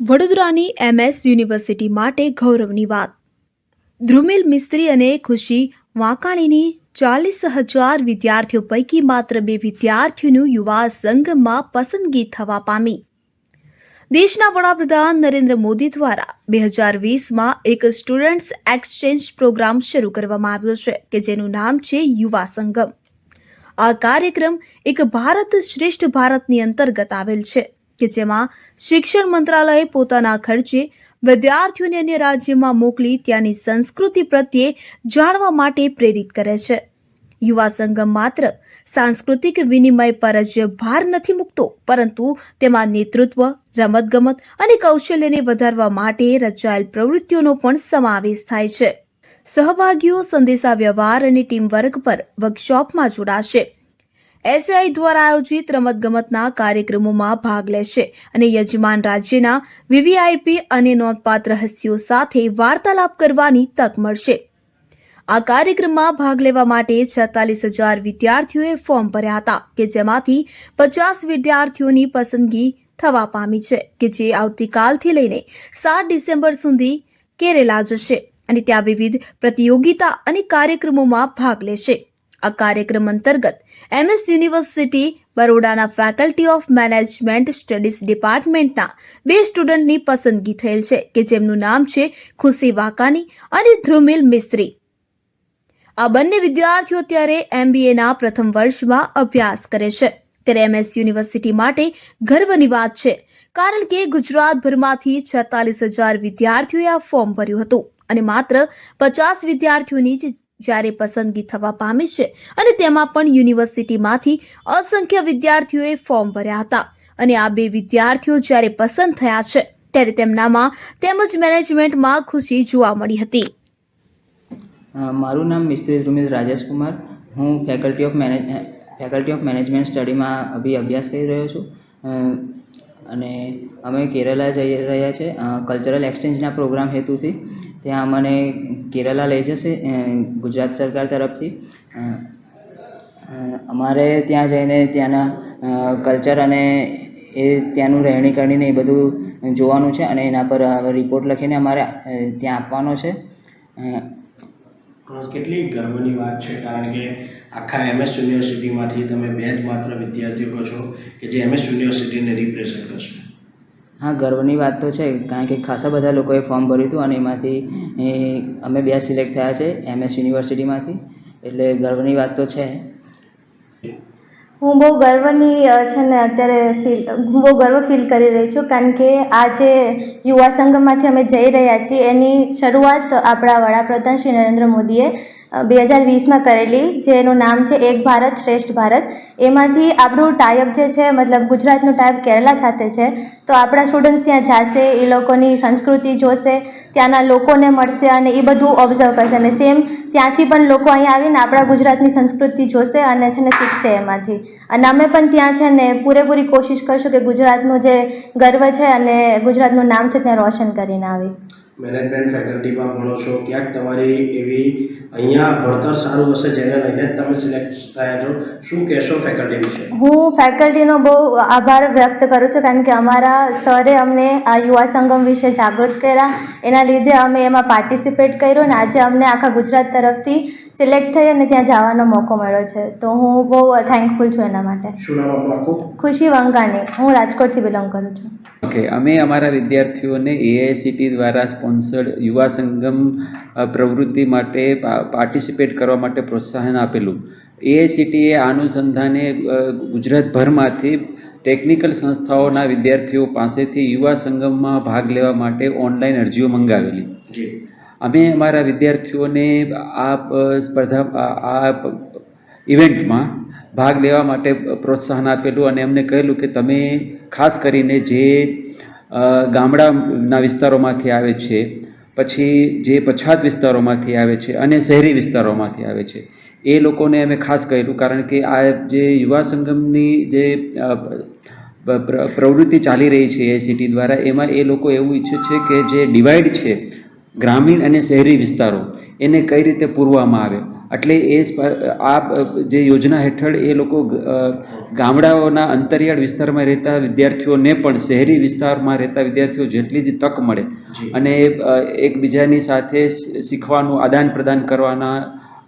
વડોદરાની MS university માટે ગૌરવની વાત. ધ્રુમિલ મિસ્ત્રી અને ખુશી વાંકાણીની ચાલીસ હજાર વિદ્યાર્થીઓ પૈકી માત્ર બે વિદ્યાર્થીઓનું યુવા સંઘમાં પસંદગી થવા પામી. દેશના વડાપ્રધાન નરેન્દ્ર મોદી દ્વારા બે હજાર વીસમાં એક સ્ટુડન્ટ્સ એક્સચેન્જ પ્રોગ્રામ શરૂ કરવામાં આવ્યો છે, કે જેનું નામ છે યુવા સંગમ. આ કાર્યક્રમ એક ભારત શ્રેષ્ઠ ભારતની અંતર્ગત આવેલ છે. કે જેમાં શિક્ષણ મંત્રાલયે પોતાના ખર્ચે વિદ્યાર્થીઓને અન્ય રાજ્યમાં મોકલી ત્યાંની સંસ્કૃતિ પ્રત્યે જાણવા માટે પ્રેરિત કરે છે. યુવા સંગમ માત્ર સાંસ્કૃતિક વિનિમય પર જ ભાર નથી મૂકતો, પરંતુ તેમાં નેતૃત્વ, રમતગમત અને કૌશલ્યને વધારવા માટે રચાયેલ પ્રવૃત્તિઓનો પણ સમાવેશ થાય છે. સહભાગીઓ સંદેશા વ્યવહાર અને ટીમ વર્ક પર વર્કશોપમાં જોડાશે. એસઆઈ દ્વારા આયોજિત રમતગમતના કાર્યક્રમોમાં ભાગ લેશે અને યજમાન રાજ્યના વીવીઆઈપી અને નોંધપાત્ર હસ્તીઓ સાથે વાર્તાલાપ કરવાની તક મળશે. આ કાર્યક્રમમાં ભાગ લેવા માટે છેતાલીસ હજાર વિદ્યાર્થીઓએ ફોર્મ ભર્યા હતા, કે જેમાંથી પચાસ વિદ્યાર્થીઓની પસંદગી થવા પામી છે, કે જે આવતીકાલથી લઈને સાત ડિસેમ્બર સુધી કેરેલા જશે અને ત્યાં વિવિધ પ્રતિયોગિતા અને કાર્યક્રમોમાં ભાગ લેશે. આ કાર્યક્રમ અંતર્ગત એમએસ યુનિવર્સિટી બરોડાના ફેકલ્ટી ઓફ મેનેજમેન્ટ સ્ટડીઝ ડિપાર્ટમેન્ટના બે સ્ટુડન્ટની પસંદગી થયેલ છે કે જેમનું નામ છે ખુશી વાકાની અને ધ્રુમિલ મિસ્ત્રી. આ બંને વિદ્યાર્થીઓ અત્યારે એમબીએના પ્રથમ વર્ષમાં અભ્યાસ કરે છે. ત્યારે એમએસ યુનિવર્સિટી માટે ગર્વની વાત છે, કારણ કે ગુજરાતભરમાંથી છેતાલીસ હજાર વિદ્યાર્થીઓએ આ ફોર્મ ભર્યું હતું અને માત્ર પચાસ વિદ્યાર્થીઓની જ જ્યારે પસંદગી થવા પામે છે અને તેમાં પણ યુનિવર્સિટીમાંથી અસંખ્ય વિદ્યાર્થીઓએ ફોર્મ ભર્યા હતા. અને આ બે વિદ્યાર્થીઓ જ્યારે પસંદ થયા છે, ત્યારે તેમનામાં તેમજ મેનેજમેન્ટમાં ખુશી જોવા મળી હતી. મારું નામ મિસ્ત્રી ધ્રુમિત રાજેશકુમાર. હું faculty of manage faculty of management સ્ટડીમાં અભી અભ્યાસ કરી રહ્યો છું. અને અમે કેરલા જઈ રહ્યા છે કલ્ચરલ એક્સચેન્જના પ્રોગ્રામ હેતુથી. ત્યાં અમને કેરલા લઈ જશે ગુજરાત સરકાર તરફથી. અમારે ત્યાં જઈને ત્યાંના કલ્ચર અને એ ત્યાંનું રહેણી કરણીને એ બધું જોવાનું છે અને એના પર રિપોર્ટ લખીને અમારે ત્યાં આપવાનો છે. કેટલી ગર્વની વાત છે, કારણ કે આખા એમએસ યુનિવર્સિટીમાંથી તમે બે જ માત્ર વિદ્યાર્થીઓ છો કે જે એમએસ યુનિવર્સિટીને રિપ્રેઝેન્ટ કરશે. હા, ગર્વની વાત તો છે, કારણ કે ખાસા બધા લોકોએ ફોર્મ ભર્યું હતું અને એમાંથી અમે બે સિલેક્ટ થયા છે એમએસ યુનિવર્સિટીમાંથી એટલે ગર્વની વાત તો છે. હું બહુ ગર્વની છે ને, અત્યારે ફીલ હું બહુ ગર્વ ફીલ કરી રહી છું, કારણ કે આ જે યુવા સંઘમાંથી અમે જઈ રહ્યા છીએ, એની શરૂઆત આપણા વડાપ્રધાન શ્રી નરેન્દ્ર મોદીએ બે હજાર વીસમાં કરેલી, જેનું નામ છે એક ભારત શ્રેષ્ઠ ભારત. એમાંથી આપણું ટાઈપ જે છે, મતલબ ગુજરાતનું ટાઈપ કેરલા સાથે છે. તો આપણા સ્ટુડન્ટ્સ ત્યાં જશે, એ લોકોની સંસ્કૃતિ જોશે, ત્યાંના લોકોને મળશે અને એ બધું ઓબ્ઝર્વ કરશે. અને સેમ ત્યાંથી પણ લોકો અહીંયા આવીને આપણા ગુજરાતની સંસ્કૃતિ જોશે અને છે ને શીખશે એમાંથી. અને અમે પણ ત્યાં છે ને પૂરેપૂરી કોશિશ કરશું કે ગુજરાતનું જે ગર્વ છે અને ગુજરાતનું નામ છે, ત્યાં રોશન કરીને આવી. મેનેજમેન્ટ ફેકલ્ટીમાં ભણો છો ક્યાંક તમારી એવી અહીંયા ભણતર સારું હશે જેને લઈને તમે સિલેક્ટ થયા છો. શું કહેશો ફેકલ્ટી વિશે? હું ફેકલ્ટીનો બહુ આભાર વ્યક્ત કરું છું કારણ કે અમારા સરે અમને આ યુવા સંગમ વિશે જાગૃત કર્યા. એના લીધે અમે એમાં પાર્ટિસિપેટ કર્યું અને આજે અમને આખા ગુજરાત તરફથી સિલેક્ટ થઈ અને ત્યાં જવાનો મોકો મળ્યો છે. તો હું બહુ થેન્કફુલ છું એના માટે. શું નામ આપણું ખુશી વંગાની હું રાજકોટથી બિલોંગ કરું છું. ઓકે અમે અમારા વિદ્યાર્થીઓને એઆઈસીટી દ્વારા સ્પોન્સર્ડ યુવા સંગમ પ્રવૃત્તિ માટે પાર્ટિસિપેટ કરવા માટે પ્રોત્સાહન આપેલું. એઆઈસીટીએ આ અનુસંધાને ગુજરાતભરમાંથી ટેકનિકલ સંસ્થાઓના વિદ્યાર્થીઓ પાસેથી યુવા સંગમમાં ભાગ લેવા માટે ઓનલાઈન અરજીઓ મંગાવેલી. અમે અમારા વિદ્યાર્થીઓને આ સ્પર્ધા આ- ઇવેન્ટમાં ભાગ લેવા માટે પ્રોત્સાહન આપેલું અને એમને કહેલું કે તમે ખાસ કરીને જે ગામડાના વિસ્તારોમાંથી આવે છે, પછી જે પછાત વિસ્તારોમાંથી આવે છે અને શહેરી વિસ્તારોમાંથી આવે છે, એ લોકોને અમે ખાસ કહેલું કારણ કે આ જે યુવા સંગમની જે પ્રવૃત્તિ ચાલી રહી છે એ સિટી દ્વારા, એમાં એ લોકો એવું ઈચ્છે છે કે જે ડિવાઈડ છે ગ્રામીણ અને શહેરી વિસ્તારો, એને કઈ રીતે પૂરવામાં આવે. એટલે એ આ જે યોજના હેઠળ એ લોકો ગામડાઓના અંતરિયાળ વિસ્તારમાં રહેતા વિદ્યાર્થીઓને પણ શહેરી વિસ્તારમાં રહેતા વિદ્યાર્થીઓ જેટલી જ તક મળે અને એકબીજાની સાથે શીખવાનું આદાન પ્રદાન કરવાના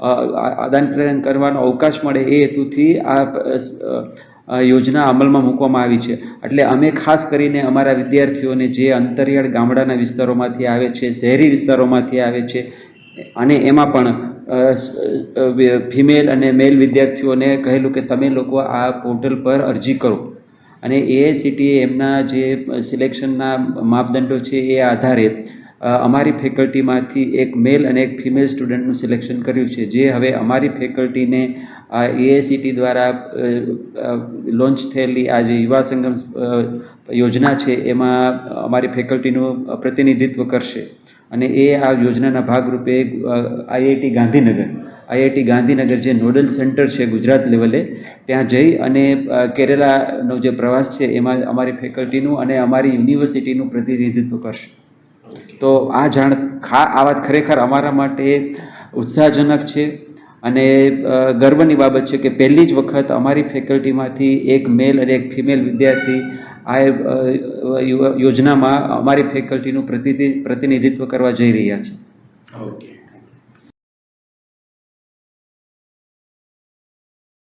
આદાન પ્રદાન કરવાનો અવકાશ મળે એ હેતુથી આ યોજના અમલમાં મૂકવામાં આવી છે. એટલે અમે ખાસ કરીને અમારા વિદ્યાર્થીઓને જે અંતરિયાળ ગામડાના વિસ્તારોમાંથી આવે છે શહેરી વિસ્તારોમાંથી આવે છે અને એમાં પણ ફિમેલ અને મેલ વિદ્યાર્થીઓને કહેલું કે તમે લોકો આ પોર્ટલ પર અરજી કરો. અને એઆઈસીટીએ એમના જે સિલેક્શનના માપદંડો છે એ આધારે અમારી ફેકલ્ટીમાંથી એક મેલ અને એક ફિમેલ સ્ટુડન્ટનું સિલેક્શન કર્યું છે. જે હવે અમારી ફેકલ્ટીને આ એઆઈસીટી દ્વારા લોન્ચ થયેલી આ જે યુવા સંગમ યોજના છે, એમાં અમારી ફેકલ્ટીનું પ્રતિનિધિત્વ કરશે. અને એ આ યોજનાના ભાગરૂપે આઈઆઈટી ગાંધીનગર આઈઆઈટી ગાંધીનગર જે નોડલ સેન્ટર છે ગુજરાત લેવલે, ત્યાં જઈ અને કેરેલાનો જે પ્રવાસ છે એમાં અમારી ફેકલ્ટીનું અને અમારી યુનિવર્સિટીનું પ્રતિનિધિત્વ કરશે. તો આ જાણ ખા, આ વાત ખરેખર અમારા માટે ઉત્સાહજનક છે અને ગર્વની બાબત છે કે પહેલી જ વખત અમારી ફેકલ્ટીમાંથી એક મેલ અને એક ફિમેલ વિદ્યાર્થી આ યોજનામાં અમારી ફેકલ્ટીનું પ્રતિનિધિ પ્રતિનિધિત્વ કરવા જઈ રહ્યા છે. ઓકે